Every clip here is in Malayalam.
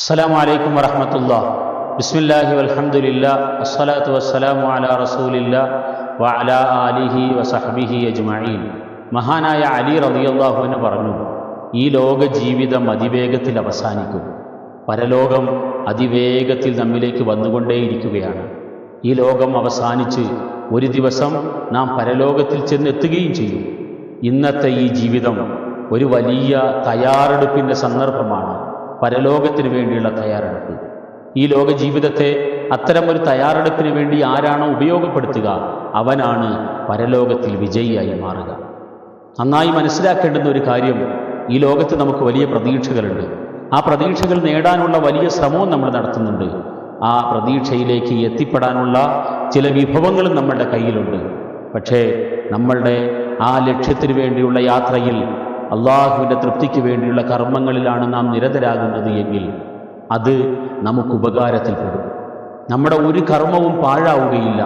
അസ്സലാമു അലൈക്കും വറഹമത്തുള്ള ബിസ്മില്ലാഹി വൽഹമുല്ല വസ്സലാത്തു വസ്സലാമു അലാ റസൂലില്ല വ അല ആലിഹി വസഹബിഹി അജ്മഈൻ. മഹാനായ അലി റബിയല്ലാഹുവിന് പറഞ്ഞു ഈ ലോക ജീവിതം അതിവേഗത്തിൽ അവസാനിക്കും. പരലോകം അതിവേഗത്തിൽ നമ്മിലേക്ക് വന്നുകൊണ്ടേയിരിക്കുകയാണ്. ഈ ലോകം അവസാനിച്ച് ഒരു ദിവസം നാം പരലോകത്തിൽ ചെന്നെത്തുകയും ചെയ്യും. ഇന്നത്തെ ഈ ജീവിതം ഒരു വലിയ തയ്യാറെടുപ്പിന്റെ സന്ദർഭമാണ്. പരലോകത്തിന് വേണ്ടിയുള്ള തയ്യാറെടുപ്പ്. ഈ ലോക ജീവിതത്തെ ഒരു തയ്യാറെടുപ്പിന് വേണ്ടി ആരാണോ ഉപയോഗപ്പെടുത്തുക അവനാണ് പരലോകത്തിൽ വിജയിയായി മാറുക. നന്നായി മനസ്സിലാക്കേണ്ടുന്ന ഒരു കാര്യം ഈ ലോകത്ത് നമുക്ക് വലിയ പ്രതീക്ഷകളുണ്ട്. ആ പ്രതീക്ഷകൾ നേടാനുള്ള വലിയ ശ്രമവും നമ്മൾ നടത്തുന്നുണ്ട്. ആ പ്രതീക്ഷയിലേക്ക് എത്തിപ്പെടാനുള്ള ചില വിഭവങ്ങളും നമ്മളുടെ കയ്യിലുണ്ട്. പക്ഷേ നമ്മളുടെ ആ ലക്ഷ്യത്തിന് വേണ്ടിയുള്ള യാത്രയിൽ അള്ളാഹുവിന്റെ തൃപ്തിക്ക് വേണ്ടിയുള്ള കർമ്മങ്ങളിലാണ് നാം നിരതരാകുന്നത് എങ്കിൽ അത് നമുക്ക് ഉപകാരത്തിൽപ്പെടും. നമ്മുടെ ഒരു കർമ്മവും പാഴാവുകയില്ല.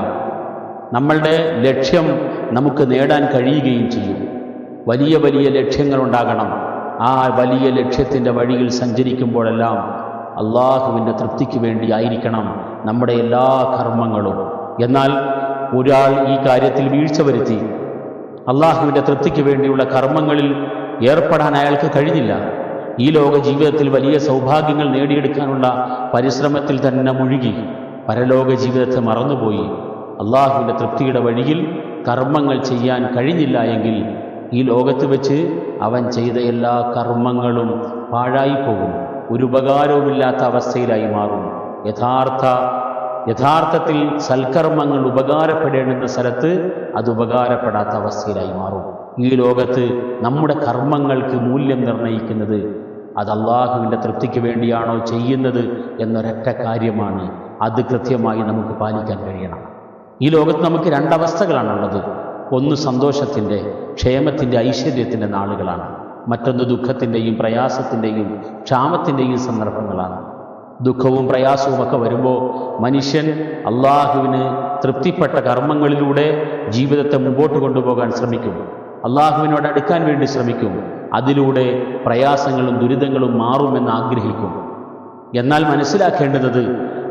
നമ്മളുടെ ലക്ഷ്യം നമുക്ക് നേടാൻ കഴിയുകയും ചെയ്യും. വലിയ വലിയ ലക്ഷ്യങ്ങളുണ്ടാകണം ആ വലിയ ലക്ഷ്യത്തിന്റെ വഴിയിൽ സഞ്ചരിക്കുമ്പോഴെല്ലാം അള്ളാഹുവിന്റെ തൃപ്തിക്ക് വേണ്ടി ആയിരിക്കണം നമ്മുടെ എല്ലാ കർമ്മങ്ങളും. എന്നാൽ ഒരാൾ ഈ കാര്യത്തിൽ വീഴ്ച വരുത്തി അള്ളാഹുവിന്റെ തൃപ്തിക്ക് വേണ്ടിയുള്ള കർമ്മങ്ങളിൽ ഏർപ്പെടാൻ അയാൾക്ക് കഴിഞ്ഞില്ല. ഈ ലോക ജീവിതത്തിൽ വലിയ സൗഭാഗ്യങ്ങൾ നേടിയെടുക്കാനുള്ള പരിശ്രമത്തിൽ തന്നെ മുഴുകി. പരലോക ജീവിതത്തെ മറന്നുപോയി. അള്ളാഹുവിന്റെ തൃപ്തിയുടെ വഴിയിൽ കർമ്മങ്ങൾ ചെയ്യാൻ കഴിഞ്ഞില്ല എങ്കിൽ ഈ ലോകത്ത് വെച്ച് അവൻ ചെയ്ത എല്ലാ കർമ്മങ്ങളും പാഴായിപ്പോകും. ഒരു ഉപകാരവുമില്ലാത്ത അവസ്ഥയിലായി മാറും. യഥാർത്ഥ യഥാർത്ഥത്തിൽ സൽക്കർമ്മങ്ങൾ ഉപകാരപ്പെടേണ്ടുന്ന സ്ഥലത്ത് അത് ഉപകാരപ്പെടാത്ത അവസ്ഥയിലായി മാറും. ഈ ലോകത്ത് നമ്മുടെ കർമ്മങ്ങൾക്ക് മൂല്യം നിർണയിക്കുന്നത് അത് അള്ളാഹുവിന്റെ തൃപ്തിക്ക് വേണ്ടിയാണോ ചെയ്യുന്നത് എന്നൊരൊറ്റ കാര്യമാണ്. അത് കൃത്യമായി നമുക്ക് പാലിക്കാൻ കഴിയണം. ഈ ലോകത്ത് നമുക്ക് രണ്ടവസ്ഥകളാണുള്ളത്. ഒന്ന് സന്തോഷത്തിന്റെ ക്ഷേമത്തിന്റെ ഐശ്വര്യത്തിന്റെ നാളുകളാണ്. മറ്റൊന്ന് ദുഃഖത്തിന്റെയും പ്രയാസത്തിന്റെയും ക്ഷാമത്തിന്റെയും സന്ദർഭങ്ങളാണ്. ദുഃഖവും പ്രയാസവും ഒക്കെ വരുമ്പോൾ മനുഷ്യൻ അള്ളാഹുവിന് തൃപ്തിപ്പെട്ട കർമ്മങ്ങളിലൂടെ ജീവിതത്തെ മുമ്പോട്ട് കൊണ്ടുപോകാൻ ശ്രമിക്കും. അള്ളാഹുവിനോട് അടുക്കാൻ വേണ്ടി ശ്രമിക്കും. അതിലൂടെ പ്രയാസങ്ങളും ദുരിതങ്ങളും മാറുമെന്ന് ആഗ്രഹിക്കും. എന്നാൽ മനസ്സിലാക്കേണ്ടത്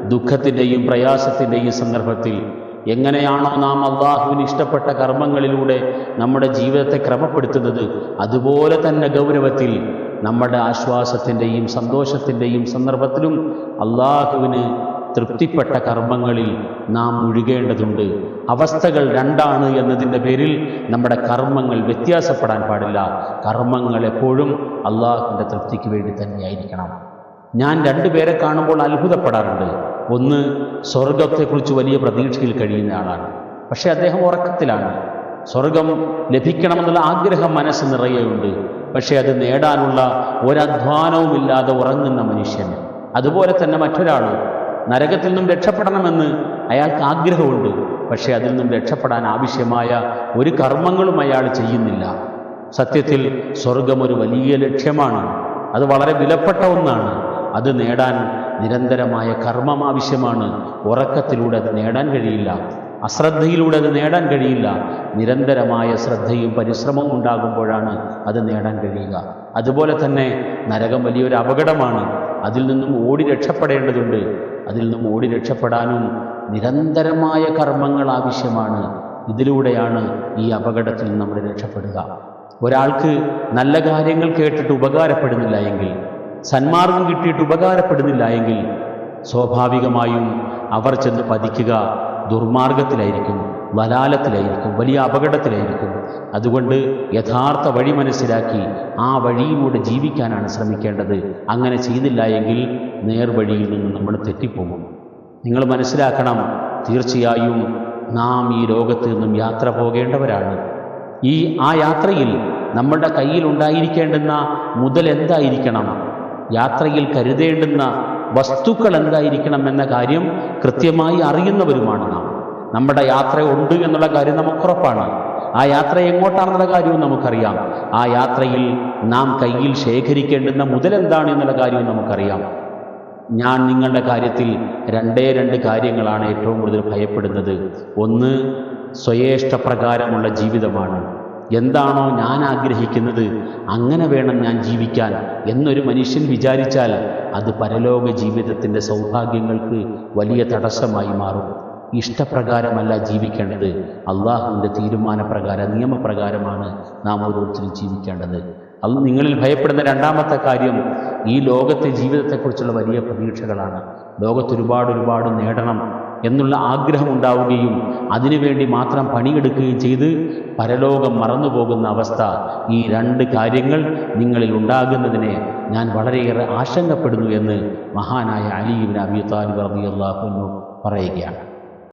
ദുഃഖത്തിന്റെയും പ്രയാസത്തിന്റെയും സന്ദർഭത്തിൽ എങ്ങനെയാണോ നാം അള്ളാഹുവിന് ഇഷ്ടപ്പെട്ട കർമ്മങ്ങളിലൂടെ നമ്മുടെ ജീവിതത്തെ ക്രമപ്പെടുത്തുന്നത്. അതുപോലെ തന്നെ ഗൗരവത്തിൽ നമ്മുടെ ആശ്വാസത്തിന്റെയും സന്തോഷത്തിന്റെയും സന്ദർഭത്തിലും അള്ളാഹുവിന് തൃപ്തിപ്പെട്ട കർമ്മങ്ങളിൽ നാം മുഴുകേണ്ടതുണ്ട്. അവസ്ഥകൾ രണ്ടാണ് എന്നതിന്റെ പേരിൽ നമ്മുടെ കർമ്മങ്ങൾ വ്യത്യാസപ്പെടാൻ പാടില്ല. കർമ്മങ്ങൾ എപ്പോഴും അള്ളാഹുവിന്റെ തൃപ്തിക്ക് വേണ്ടി തന്നെയായിരിക്കണം. ഞാൻ രണ്ടുപേരെ കാണുമ്പോൾ അത്ഭുതപ്പെടാറുണ്ട്. ഒന്ന് സ്വർഗത്തെക്കുറിച്ച് വലിയ പ്രതീക്ഷയിൽ കഴിയുന്ന ആളാണ്. പക്ഷേ അദ്ദേഹം ഉറക്കത്തിലാണ്. സ്വർഗം ലഭിക്കണമെന്നുള്ള ആഗ്രഹം മനസ്സ് നിറയെയുണ്ട് പക്ഷേ അത് നേടാനുള്ള ഒരധ്വാനവുമില്ലാതെ ഉറങ്ങുന്ന മനുഷ്യൻ. അതുപോലെ തന്നെ മറ്റൊരാൾ നരകത്തിൽ നിന്നും രക്ഷപ്പെടണമെന്ന് അയാൾക്ക് ആഗ്രഹമുണ്ട്. പക്ഷേ അതിൽ നിന്നും രക്ഷപ്പെടാൻ ആവശ്യമായ ഒരു കർമ്മങ്ങളും അയാൾ ചെയ്യുന്നില്ല. സത്യത്തിൽ സ്വർഗം ഒരു വലിയ ലക്ഷ്യമാണ്. അത് വളരെ വിലപ്പെട്ട ഒന്നാണ്. അത് നേടാൻ നിരന്തരമായ കർമ്മം ആവശ്യമാണ്. ഉറക്കത്തിലൂടെ അത് നേടാൻ കഴിയില്ല. അശ്രദ്ധയിലൂടെ അത് നേടാൻ കഴിയില്ല. നിരന്തരമായ ശ്രദ്ധയും പരിശ്രമവും ഉണ്ടാകുമ്പോഴാണ് അത് നേടാൻ കഴിയുക. അതുപോലെ തന്നെ നരകം വലിയൊരു അപകടമാണ്. അതിൽ നിന്നും ഓടി രക്ഷപ്പെടേണ്ടതുണ്ട്. അതിൽ നിന്നും ഓടി രക്ഷപ്പെടാനും നിരന്തരമായ കർമ്മങ്ങൾ ആവശ്യമാണ്. ഇതിലൂടെയാണ് ഈ അപകടത്തിൽ നിന്ന് നമ്മൾ രക്ഷപ്പെടുക. ഒരാൾക്ക് നല്ല കാര്യങ്ങൾ കേട്ടിട്ട് ഉപകാരപ്പെടുന്നില്ല എങ്കിൽ സന്മാർഗം കിട്ടിയിട്ട് ഉപകാരപ്പെടുന്നില്ല എങ്കിൽ സ്വാഭാവികമായും അവർ ചെന്ന് പതിക്കുക ദുർമാർഗത്തിലായിരിക്കും വലാലത്തിലായിരിക്കും വലിയ അപകടത്തിലായിരിക്കും. അതുകൊണ്ട് യഥാർത്ഥ വഴി മനസ്സിലാക്കി ആ വഴിയിലൂടെ ജീവിക്കാനാണ് ശ്രമിക്കേണ്ടത്. അങ്ങനെ ചെയ്തില്ല എങ്കിൽ നേർവഴിയിൽ നിന്ന് നമ്മൾ തെറ്റിപ്പോകും. നിങ്ങൾ മനസ്സിലാക്കണം തീർച്ചയായും നാം ഈ ലോകത്ത് നിന്നും യാത്ര പോകേണ്ടവരാണ്. ഈ ആ യാത്രയിൽ നമ്മളുടെ കയ്യിൽ ഉണ്ടായിരിക്കേണ്ടുന്ന മുതൽ എന്തായിരിക്കണം? യാത്രയിൽ കരുതേണ്ടുന്ന വസ്തുക്കൾ എന്തായിരിക്കണം എന്ന കാര്യം കൃത്യമായി അറിയുന്നവരുമാണ് നാം. നമ്മുടെ യാത്ര ഉണ്ട് എന്നുള്ള കാര്യം നമുക്ക് ഉറപ്പാണ് ആ യാത്ര എങ്ങോട്ടാണെന്നുള്ള കാര്യവും നമുക്കറിയാം. ആ യാത്രയിൽ നാം കയ്യിൽ ശേഖരിക്കേണ്ടുന്ന മുതലെന്താണ് എന്നുള്ള കാര്യവും നമുക്കറിയാം. ഞാൻ നിങ്ങളുടെ കാര്യത്തിൽ രണ്ടേ രണ്ട് കാര്യങ്ങളാണ് ഏറ്റവും കൂടുതൽ ഭയപ്പെടുന്നത്. ഒന്ന് സ്വയേഷ്ടപ്രകാരമുള്ള ജീവിതമാണ്. എന്താണോ ഞാൻ ആഗ്രഹിക്കുന്നത് അങ്ങനെ വേണം ഞാൻ ജീവിക്കാൻ എന്നൊരു മനുഷ്യൻ വിചാരിച്ചാൽ അത് പരലോക ജീവിതത്തിന്റെ സൗഭാഗ്യങ്ങൾക്ക് വലിയ തടസ്സമായി മാറും. ഇഷ്ടപ്രകാരമല്ല ജീവിക്കേണ്ടത്. അള്ളാഹുവിന്റെ തീരുമാനപ്രകാരം നിയമപ്രകാരമാണ് നാം ഓരോരുത്തരും ജീവിക്കേണ്ടത്. അത് നിങ്ങളിൽ ഭയപ്പെടുന്ന രണ്ടാമത്തെ കാര്യം ഈ ലോകത്തെ ജീവിതത്തെക്കുറിച്ചുള്ള വലിയ പ്രതീക്ഷകളാണ്. ലോകത്ത് ഒരുപാട് ഒരുപാട് നേടണം എന്നുള്ള ആഗ്രഹം ഉണ്ടാവുകയും അതിനുവേണ്ടി മാത്രം പണിയെടുക്കുകയും ചെയ്ത് പരലോകം മറന്നുപോകുന്ന അവസ്ഥ ഈ രണ്ട് കാര്യങ്ങൾ നിങ്ങളിൽ ഉണ്ടാകുന്നതിനെ ഞാൻ വളരെയേറെ ആശങ്കപ്പെടുന്നു എന്ന് മഹാനായ അലീബിൻ അബി താലിബ് അള്ളാഹു പറയുകയാണ്.